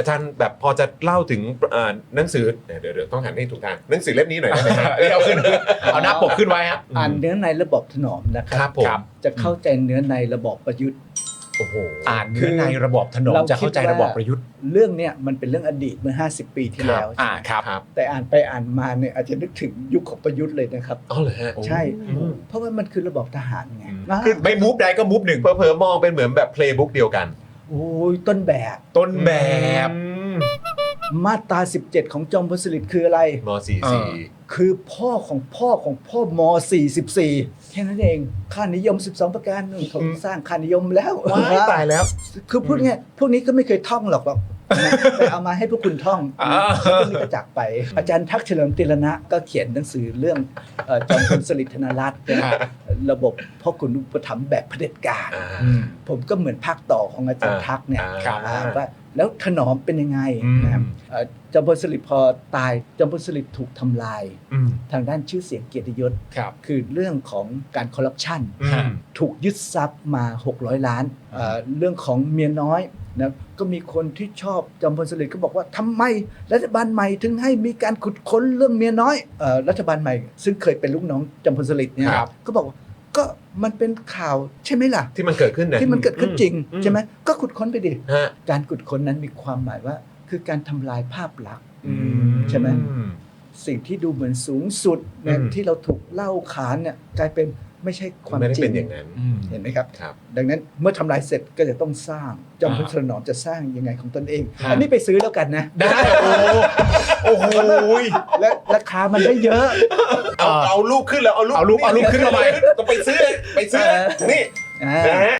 อาจารย์แบบพอจะเล่าถึงเอ่อหนังสือเดี๋ยวเดี๋ยวเดี๋ยวต้องหันให้ถูกทางหนังสือเล่มนี้หน่อยได้ไหมฮะเอ้ยเอาขึ้นเอาหน้าปกขึ้นไว้ฮะอ่านเนื้อในระบบถนอมนะคครัรับบผมครับจะเข้าใจเนื้อในระบบประยุทธ์ โอ้โห อ่านเนื้อในระบอบถนอมเราจะเข้าใจคิดว่า ระบอบประยุทธ์เรื่องเนี้ยมันเป็นเรื่องอดีตเมื่อ 50 ปีที่แล้ว อ่าครับครับ แต่อ่านไปอ่านมาเนี่ยอาจจะนึกถึงยุคของประยุทธ์เลยนะครับ อ๋อเหรอฮะ ใช่ อืม เพราะว่ามันคือระบบทหารไงอืมอ่าคือไม่มูฟใดก็มูฟหนึ่ง เผลอๆมองเป็นเหมือนแบบเพลย์บุ๊กเดียวกัน โอ้ยต้นแบบ ต้นแบบอืมมาตรา 17 ของจอมพลสฤษดิ์คืออะไรมสี่เอสี่อคือพ่อของพ่อของพ่อม 44 แค่นั้นเอง ค่านิยม 12 ประการหนึ่งผมสร้างค่านิยมแล้วว้ายตายแล้ว คือพูดง่ายพวกนี้ก็ไม่เคยท่องหรอกหรอกนะแต่เอามาให้พวกคุณท่องอ่าพวกนี้ก็จากไป อาจารย์ทักษ์เฉลิมติรณะก็เขียนหนังสือเรื่องเอ่อจอมพลสฤษดิ์ธนรัตน์นะอ่า ระบบพ่อคุณอุปถัมภ์แบบเผด็จการอ่าอืมผมก็เหมือนภาคต่อของอาจารย์ทักษ์เนี่ยครับอ่าว่าแล้วถนอมเป็นยังไงอืมนะครับเอ่อจอมพลสฤษดิ์พอตายจอมพลสฤษดิ์ถูกทำลายอืมทางด้านชื่อเสียงเกียรติยศครับคือเรื่องของการคอร์รัปชันอืมถูกยึดทรัพย์มา 600 ล้านเอ่อเรื่องของเมียน้อยนะก็มีคนที่ชอบจอมพลสฤษดิ์ก็บอกว่าทำไมรัฐบาลใหม่ถึงให้มีการขุดค้นเรื่องเมียน้อยเอ่อรัฐบาลใหม่ ซึ่งเคยเป็นลูกน้องจอมพลสฤษดิ์เนี่ยครับก็บอกว่า ก็มันเป็นข่าวใช่ไหมล่ะ ที่มันเกิดขึ้นนะที่มันเกิดขึ้นจริงอืใช่ไหมก็ขุดค้นไปดิฮะการขุดค้นนั้นมีความหมายว่า คือการทำลายภาพลักษณ์อืใช่ไหมอืมสิ่งที่ดูเหมือนสูงสุดเนี่ยอืมที่เราถูกเล่าขานเนี่ยกลายเป็นไม่ใช่ความไม่ได้จริเป็นงอย่างนั้นอืมเห็นไหมครับครับ ดังนั้นเมื่อทำลายเสร็จก็จะต้องสร้างจอมพลอ่าถนอมจะสร้างยังไงของตนเองครับอันนี้ไปซื้อแล้วกันนะ ได้โอ้ โอ้โหและราคามันได้เยอะ เอาเอาลูกขึ้นแล้วเอาลูกเอาลูกเอาลูกขึ้นมาใหม่ต้องไปซื้อเลยไปซื้อเลยนี่อ่านะฮะ